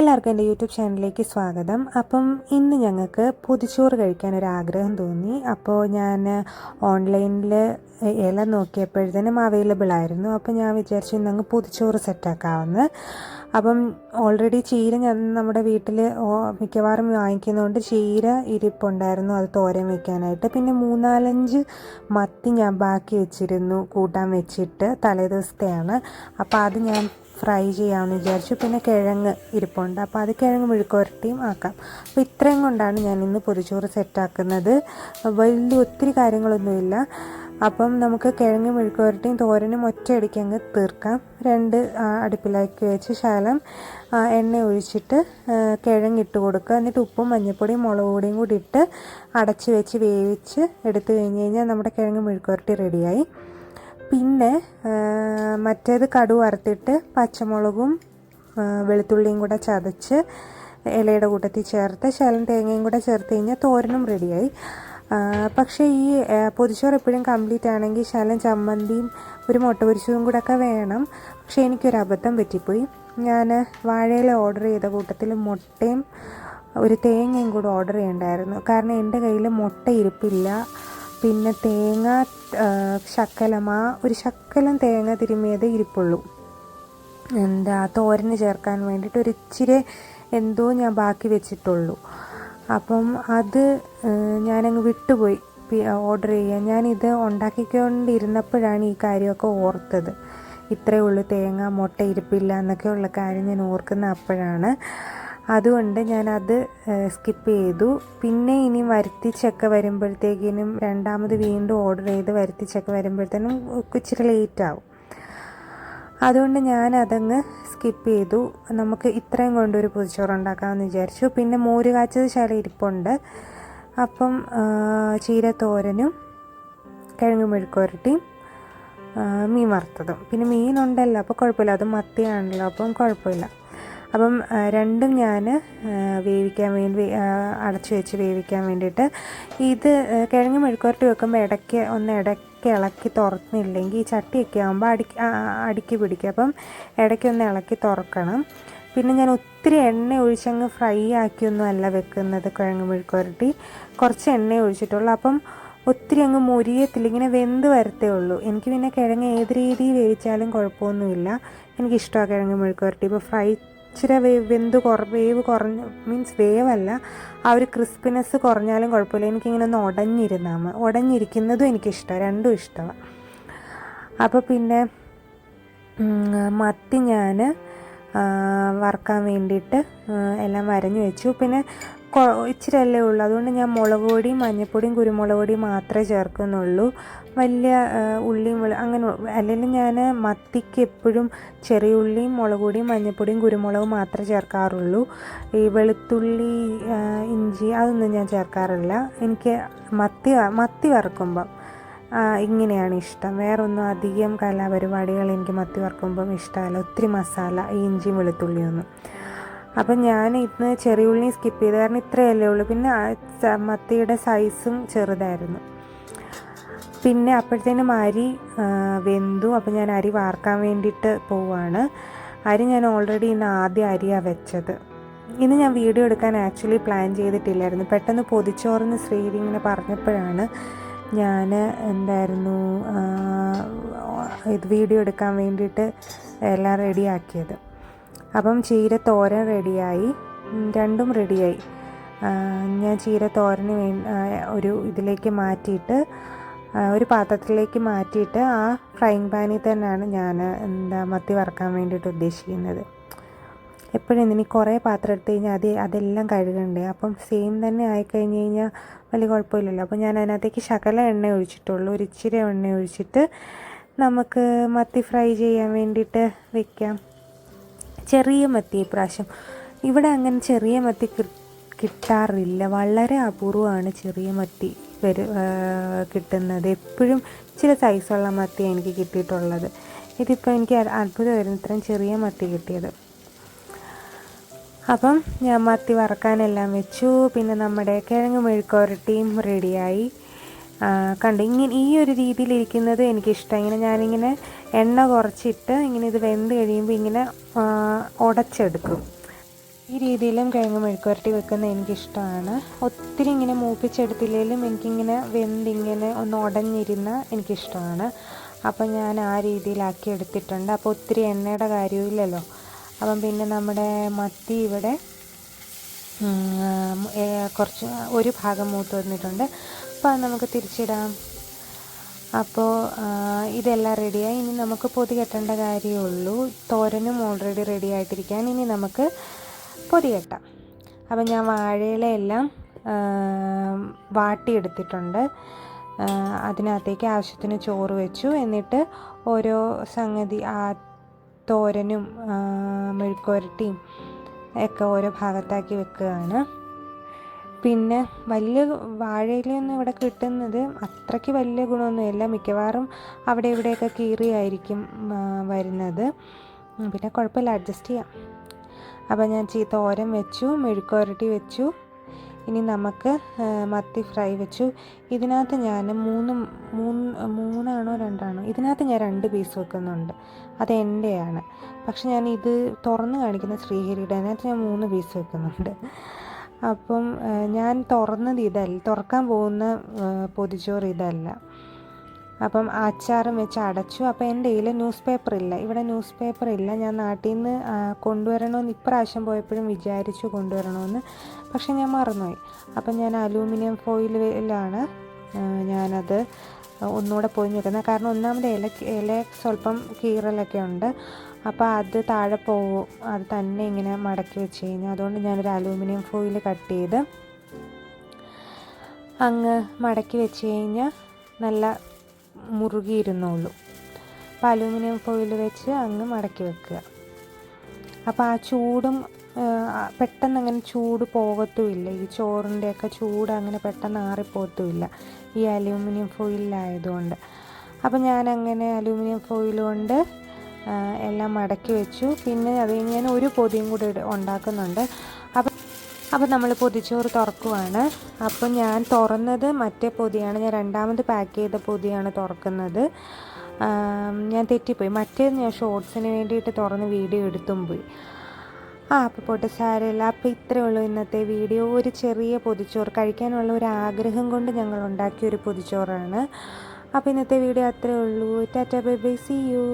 എല്ലാവർക്കും എന്റെ യൂട്യൂബ് ചാനലിലേക്ക് സ്വാഗതം. അപ്പം ഇന്ന് ഞങ്ങൾക്ക് പൊതിച്ചോറ് കഴിക്കാൻ ഒരു ആഗ്രഹം തോന്നി. അപ്പോൾ ഞാൻ ഓൺലൈനിൽ ഇല നോക്കിയപ്പോഴത്തേനും അവൈലബിൾ ആയിരുന്നു. അപ്പോൾ ഞാൻ വിചാരിച്ചു ഇന്ന് അങ്ങ് പൊതിച്ചോറ് സെറ്റാക്കാമെന്ന് അപ്പം ഓൾറെഡി ചീര ഞാൻ നമ്മുടെ വീട്ടിൽ മിക്കവാറും വാങ്ങിക്കുന്നതുകൊണ്ട് ചീര ഇരിപ്പുണ്ടായിരുന്നു അത് തോരൻ വെക്കാനായിട്ട്. പിന്നെ മൂന്നാലഞ്ച് മത്തി ഞാൻ ബാക്കി വെച്ചിരുന്നു കൂട്ടാൻ വെച്ചിട്ട് തലേദിവസത്തെയാണ്. അപ്പോൾ അത് ഞാൻ ഫ്രൈ ചെയ്യാമെന്ന് വിചാരിച്ചു. പിന്നെ കിഴങ്ങ് ഇരിപ്പുണ്ട്. അപ്പോൾ അത് കിഴങ്ങ് മെഴുക്കുവരട്ടിയും ആക്കാം. അപ്പോൾ ഇത്രയും കൊണ്ടാണ് ഞാൻ ഇന്ന് പൊതിച്ചോറ് സെറ്റാക്കുന്നത്. വലിയ ഒത്തിരി കാര്യങ്ങളൊന്നുമില്ല. അപ്പം നമുക്ക് കിഴങ്ങ് മെഴുക്കുവരട്ടിയും തോരനും ഒറ്റയടിക്ക് അങ്ങ് തീർക്കാം. രണ്ട് അടുപ്പിലാക്കി വെച്ച് ശകലം എണ്ണ ഒഴിച്ചിട്ട് കിഴങ്ങിട്ട് കൊടുക്കുക. എന്നിട്ട് ഉപ്പും മഞ്ഞൾപ്പൊടിയും മുളക് പൊടിയും കൂടി ഇട്ട് അടച്ച് വെച്ച് വേവിച്ച് എടുത്തു കഴിഞ്ഞ് കഴിഞ്ഞാൽ നമ്മുടെ കിഴങ്ങ് മെഴുക്കുവരട്ടി റെഡിയായി. പിന്നെ മറ്റേത് കടു വറുത്തിട്ട് പച്ചമുളകും വെളുത്തുള്ളിയും കൂടെ ചതച്ച് ഇലയുടെ കൂട്ടത്തിൽ ചേർത്ത് ശലം തേങ്ങയും കൂടെ ചേർത്ത് കഴിഞ്ഞാൽ തോരനും റെഡിയായി പക്ഷേ ഈ പൊതിച്ചോറ് എപ്പോഴും കംപ്ലീറ്റ് ആണെങ്കിൽ ശലം ചമ്മന്തിയും ഒരു മുട്ട പൊരിച്ചതും കൂടെ ഒക്കെ വേണം. പക്ഷേ എനിക്കൊരു അബദ്ധം പറ്റിപ്പോയി. ഞാൻ വാഴയില ഓർഡർ ചെയ്ത കൂട്ടത്തിൽ മുട്ടയും ഒരു തേങ്ങയും കൂടെ ഓർഡർ ചെയ്യണ്ടായിരുന്നു. കാരണം എന്റെ കയ്യിൽ മുട്ട ഇരിപ്പില്ല. പിന്നെ തേങ്ങ ശക്കലമാ ഒരു ശക്കലം തേങ്ങ തിരുമിയത് ഇരിപ്പുള്ളൂ. എന്താ തോരന് ചേർക്കാൻ വേണ്ടിയിട്ട് ഒരു ഇച്ചിരി എന്തോ ഞാൻ ബാക്കി വെച്ചിട്ടുള്ളൂ. അപ്പം അത് ഞാനങ്ങ് വിട്ടുപോയി. ഓർഡർ ചെയ്യാൻ. ഞാനിത് ഉണ്ടാക്കിക്കൊണ്ടിരുന്നപ്പോഴാണ് ഈ കാര്യമൊക്കെ ഓർത്തത്. ഇത്രയേ ഉള്ളൂ തേങ്ങ മുട്ട ഇരിപ്പില്ല എന്നൊക്കെയുള്ള കാര്യം ഞാൻ ഓർക്കുന്ന അപ്പോഴാണ്. അതുകൊണ്ട് ഞാനത് സ്കിപ്പ് ചെയ്തു. പിന്നെ ഇനി വരുത്തിച്ചൊക്കെ വരുമ്പോഴത്തേക്കിനും രണ്ടാമത് വീണ്ടും ഓർഡർ ചെയ്ത് വരുത്തിച്ചൊക്കെ വരുമ്പോഴത്തേനും ഇച്ചിരി ലേറ്റ് ആവും. അതുകൊണ്ട് ഞാൻ അതങ്ങ് സ്കിപ്പ് ചെയ്തു. നമുക്ക് ഇത്രയും കൊണ്ടൊരു പുതിച്ചോറ് ഉണ്ടാക്കാമെന്ന് വിചാരിച്ചു. പിന്നെ മോര് കാച്ചത് ശാല ഇരിപ്പുണ്ട്. അപ്പം ചീരത്തോരനും കിഴങ്ങ് മെഴുക്കുരട്ടിയും മീൻ വറുത്തതും. പിന്നെ മീനുണ്ടല്ലോ അപ്പോൾ കുഴപ്പമില്ല. അത് മത്തിയാണല്ലോ അപ്പം കുഴപ്പമില്ല. അപ്പം രണ്ടും ഞാൻ വേവിക്കാൻ വേണ്ടി അടച്ചു വെച്ച് വേവിക്കാൻ വേണ്ടിയിട്ട് ഇത് കിഴങ്ങ് മെഴുക്കുരട്ടി വെക്കുമ്പോൾ ഇടയ്ക്ക് ഒന്ന് ഇടയ്ക്ക് ഇളക്കി തുറന്നില്ലെങ്കിൽ ഈ ചട്ടിയൊക്കെ ആകുമ്പോൾ അടിക്ക് അടുക്കി പിടിക്കും. അപ്പം ഇടയ്ക്ക് ഒന്ന് ഇളക്കി തുറക്കണം. പിന്നെ ഞാൻ ഒത്തിരി എണ്ണ ഒഴിച്ചങ്ങ് ഫ്രൈ ആക്കിയൊന്നും അല്ല വെക്കുന്നത് കിഴങ്ങ് മെഴുക്കുരട്ടി കുറച്ച് എണ്ണ ഒഴിച്ചിട്ടുള്ളൂ. അപ്പം ഒത്തിരി അങ്ങ് മുരിയത്തില്ല. ഇങ്ങനെ വെന്ത് വരത്തേ ഉള്ളൂ. എനിക്ക് പിന്നെ കിഴങ്ങ് ഏത് രീതിയിൽ വേവിച്ചാലും കുഴപ്പമൊന്നുമില്ല. എനിക്കിഷ്ടമാണ് കിഴങ്ങ് മെഴുക്കുരട്ടി ഇപ്പോൾ ഫ്രൈ ഇച്ചിരി വേവ് വെന്ത് കുറ വേവ് കുറഞ്ഞ് മീൻസ് വേവല്ല. ആ ഒരു ക്രിസ്പിനെസ് കുറഞ്ഞാലും കുഴപ്പമില്ല. എനിക്കിങ്ങനെ ഒന്ന് ഉടഞ്ഞിരുന്നാൽ മതി ഉടഞ്ഞിരിക്കുന്നതും എനിക്കിഷ്ടമാണ് രണ്ടും ഇഷ്ടമാണ് അപ്പോൾ പിന്നെ മത്തി ഞാൻ വറക്കാൻ വേണ്ടിയിട്ട് എല്ലാം വരഞ്ഞു വെച്ചു. പിന്നെ ഇച്ചിരി അല്ലേ ഉള്ളൂ. അതുകൊണ്ട് ഞാൻ മുളക് പൊടിയും മഞ്ഞൾപ്പൊടിയും കുരുമുളക് പൊടിയും മാത്രമേ ചേർക്കുന്നുള്ളൂ. വലിയ ഉള്ളിയും അങ്ങനെ അല്ലെങ്കിൽ ഞാൻ മത്തിക്ക് എപ്പോഴും ചെറിയ ഉള്ളിയും മുളക് പൊടിയും മഞ്ഞൾപ്പൊടിയും കുരുമുളകും മാത്രമേ ചേർക്കാറുള്ളൂ. ഈ വെളുത്തുള്ളി ഇഞ്ചി അതൊന്നും ഞാൻ ചേർക്കാറില്ല. എനിക്ക് മത്തി മത്തി വറുക്കുമ്പം ഇങ്ങനെയാണ് ഇഷ്ടം. വേറൊന്നും അധികം കലാപരിപാടികൾ എനിക്ക് മത്തി വറുക്കുമ്പം ഇഷ്ടമല്ല. ഒത്തിരി മസാല ഈ ഇഞ്ചിയും വെളുത്തുള്ളിയൊന്നും അപ്പം ഞാൻ ഇന്ന് ചെറിയ ഉള്ളി സ്കിപ്പ് ചെയ്ത്. കാരണം ഇത്രയല്ലേ ഉള്ളൂ. പിന്നെ മത്തിയുടെ സൈസും ചെറുതായിരുന്നു. പിന്നെ അപ്പോഴത്തേനും അരി വെന്തു. അപ്പം ഞാൻ അരി വാർക്കാൻ വേണ്ടിയിട്ട് പോവാണ്. അരി ഞാൻ ഓൾറെഡി ഇന്ന് ആദ്യം അരിയാണ് വെച്ചത്. ഇന്ന് ഞാൻ വീഡിയോ എടുക്കാൻ ആക്ച്വലി പ്ലാൻ ചെയ്തിട്ടില്ലായിരുന്നു. പെട്ടെന്ന് പൊതിച്ചോറിന് ശ്രീരി ഇങ്ങനെ പറഞ്ഞപ്പോഴാണ് ഞാൻ എന്തായിരുന്നു ഇത് വീഡിയോ എടുക്കാൻ വേണ്ടിയിട്ട് എല്ലാം റെഡിയാക്കിയത് അപ്പം ചീര തോരൻ റെഡിയായി. രണ്ടും റെഡിയായി. ഞാൻ ചീര തോരന് വേ ഒരു ഇതിലേക്ക് മാറ്റിയിട്ട് ഒരു പാത്രത്തിലേക്ക് മാറ്റിയിട്ട് ആ ഫ്രൈങ് പാനിൽ തന്നെയാണ് ഞാൻ എന്താ മത്തി വറക്കാൻ വേണ്ടിയിട്ട് ഉദ്ദേശിക്കുന്നത്. എപ്പോഴും ഇനി കുറേ പാത്രം എടുത്തു കഴിഞ്ഞാൽ അത് അതെല്ലാം കഴുകണ്ടേ? അപ്പം സെയിം തന്നെ ആയിക്കഴിഞ്ഞ് കഴിഞ്ഞാൽ വലിയ കുഴപ്പമില്ലല്ലോ. അപ്പം ഞാൻ അതിനകത്തേക്ക് ശകല എണ്ണ ഒഴിച്ചിട്ടുള്ളൂ. ഒരു ഇച്ചിരി എണ്ണ ഒഴിച്ചിട്ട് നമുക്ക് മത്തി ഫ്രൈ ചെയ്യാൻ വേണ്ടിയിട്ട് വെക്കാം. ചെറിയ മത്തി ഇപ്രാവശ്യം. ഇവിടെ അങ്ങനെ ചെറിയ മത്തി കിട്ടാറില്ല. വളരെ അപൂർവമാണ് ചെറിയ മത്തി വരു കിട്ടുന്നത്. എപ്പോഴും ചില സൈസുള്ള മത്തി എനിക്ക് കിട്ടിയിട്ടുള്ളത്. ഇതിപ്പോൾ എനിക്ക് അത്ഭുതമായിരുന്നു ഇത്രയും ചെറിയ മത്തി കിട്ടിയത്. അപ്പം ഞാൻ മത്തി വറക്കാനെല്ലാം വെച്ചു. പിന്നെ നമ്മുടെ കിഴങ്ങ് മെഴുക്കുരട്ടിയും റെഡിയായി കണ്ടു. ഇങ്ങനെ ഈ ഒരു രീതിയിലിരിക്കുന്നത് എനിക്കിഷ്ടം. ഇങ്ങനെ ഞാനിങ്ങനെ എണ്ണ കുറച്ചിട്ട് ഇങ്ങനെ ഇത് വെന്ത് കഴിയുമ്പോൾ ഇങ്ങനെ ഉടച്ചെടുക്കും ഈ രീതിയിലും കിഴങ്ങ് മെഴുക്കുവരട്ടി വെക്കുന്നത് എനിക്കിഷ്ടമാണ്. ഒത്തിരി ഇങ്ങനെ മൂപ്പിച്ചെടുത്തില്ലെങ്കിലും എനിക്കിങ്ങനെ വെന്തിങ്ങനെ ഒന്ന് ഉടഞ്ഞിരുന്ന എനിക്കിഷ്ടമാണ്. അപ്പം ഞാൻ ആ രീതിയിലാക്കി എടുത്തിട്ടുണ്ട്. അപ്പോൾ ഒത്തിരി എണ്ണയുടെ കാര്യമില്ലല്ലോ അപ്പം പിന്നെ നമ്മുടെ മത്തി ഇവിടെ കുറച്ച് ഒരു ഭാഗം മൂത്ത് വന്നിട്ടുണ്ട്. അപ്പോൾ നമുക്ക് തിരിച്ചിടാം. അപ്പോൾ ഇതെല്ലാം റെഡിയായി ഇനി നമുക്ക് പൊതി കെട്ടേണ്ട കാര്യമേ ഉള്ളൂ തോരനും ഓൾറെഡി റെഡി ആയിട്ടിരിക്കാൻ ഇനി നമുക്ക് പൊതി കെട്ടാം. അപ്പം ഞാൻ വാഴയിലെല്ലാം വാട്ടിയെടുത്തിട്ടുണ്ട്. അതിനകത്തേക്ക് ആവശ്യത്തിന് ചോറ് വെച്ചു. എന്നിട്ട് ഓരോ സംഗതി ആ തോരനും മെഴുക്കുരട്ടിയും ഒക്കെ ഓരോ ഭാഗത്താക്കി വെക്കുകയാണ്. പിന്നെ വലിയ വാഴയിലൊന്നും ഇവിടെ കിട്ടുന്നത് അത്രയ്ക്ക് വലിയ ഗുണമൊന്നുമില്ല മിക്കവാറും അവിടെ ഇവിടെയൊക്കെ കീറിയായിരിക്കും വരുന്നത്. പിന്നെ കുഴപ്പമില്ല അഡ്ജസ്റ്റ് ചെയ്യാം. അപ്പോൾ ഞാൻ തോരൻ വെച്ചു മെഴുക്കുരട്ടി വെച്ചു. ഇനി നമുക്ക് മത്തി ഫ്രൈ വെച്ചു. ഇതിനകത്ത് ഞാൻ മൂന്ന് മൂന്ന് മൂന്നാണോ രണ്ടാണോ? ഇതിനകത്ത് ഞാൻ രണ്ട് പീസ് വെക്കുന്നുണ്ട്. അത് എന്റെയാണ്. പക്ഷെ ഞാൻ ഇത് തുറന്ന് കാണിക്കുന്ന ശ്രീഹരിയുടെ അതിനകത്ത് ഞാൻ മൂന്ന് പീസ് വെക്കുന്നുണ്ട്. അപ്പം ഞാൻ തുറന്നത് ഇതല്ല. തുറക്കാൻ പോകുന്ന പൊതിച്ചോറ് ഇതല്ല. അപ്പം അച്ചാറും വെച്ച് അടച്ചു. അപ്പോൾ എന്റെ കയ്യിൽ ന്യൂസ് പേപ്പർ ഇല്ല. ഇവിടെ ന്യൂസ് പേപ്പർ ഇല്ല. ഞാൻ നാട്ടിൽ നിന്ന് കൊണ്ടുവരണമെന്ന് ഇപ്രാവശ്യം പോയപ്പോഴും വിചാരിച്ചു കൊണ്ടുവരണമെന്ന്. പക്ഷെ ഞാൻ മറന്നുപോയി. അപ്പം ഞാൻ അലൂമിനിയം ഫോയിലിലാണ് ഞാനത് ഒന്നുകൂടെ പൊതിഞ്ഞ് വെക്കുന്നത് കാരണം ഒന്നാമത് ഇല ഇല സ്വല്പം കീറലൊക്കെ ഉണ്ട്. അപ്പോൾ അത് താഴെ പോവും. അത് തന്നെ ഇങ്ങനെ മടക്കി വെച്ച് കഴിഞ്ഞാൽ അതുകൊണ്ട് ഞാനൊരു അലൂമിനിയം ഫോയിൽ കട്ട് ചെയ്ത് അങ്ങ് മടക്കി വെച്ച് കഴിഞ്ഞാൽ നല്ല മുറുകിയിരുന്നുള്ളൂ അപ്പോൾ അലൂമിനിയം ഫോയിൽ വെച്ച് അങ്ങ് മടക്കി വെക്കുക. അപ്പോൾ ആ ചൂടും പെട്ടെന്ന് അങ്ങനെ ചൂട് പോകത്തുമില്ല. ഈ ചോറിന്റെയൊക്കെ ചൂട് അങ്ങനെ പെട്ടെന്ന് ആറിപ്പോകത്തുമില്ല ഈ അലൂമിനിയം ഫോയിലായതുകൊണ്ട് അപ്പോൾ ഞാൻ അങ്ങനെ അലൂമിനിയം ഫോയിൽ കൊണ്ട് എല്ലാം മടക്കി വെച്ചു. പിന്നെ അത് ഞാൻ ഒരു പൊതിയും കൂടി ഉണ്ടാക്കുന്നുണ്ട്. അപ്പം അപ്പോൾ നമ്മൾ പൊതിച്ചോറ് തുറക്കുവാണ്. അപ്പം ഞാൻ തുറന്നത് മറ്റേ പൊതിയാണ്. ഞാൻ രണ്ടാമത് പാക്ക് ചെയ്ത പൊതിയാണ് തുറക്കുന്നത്. ഞാൻ തെറ്റിപ്പോയി. മറ്റേത് ഞാൻ ഷോർട്സിന് വേണ്ടിയിട്ട് തുറന്ന് വീഡിയോ എടുത്തും പോയി. ആ അപ്പോൾ പോട്ടെ സാരമില്ല അപ്പോൾ ഇത്രയേ ഉള്ളൂ ഇന്നത്തെ വീഡിയോ. ഒരു ചെറിയ പൊതിച്ചോറ്. കഴിക്കാനുള്ള ഒരു ആഗ്രഹം കൊണ്ട് ഞങ്ങൾ ഉണ്ടാക്കിയ ഒരു പൊതിച്ചോറാണ്. അപ്പോൾ ഇന്നത്തെ വീഡിയോ അത്രയേ ഉള്ളൂ. Tata bye bye. See you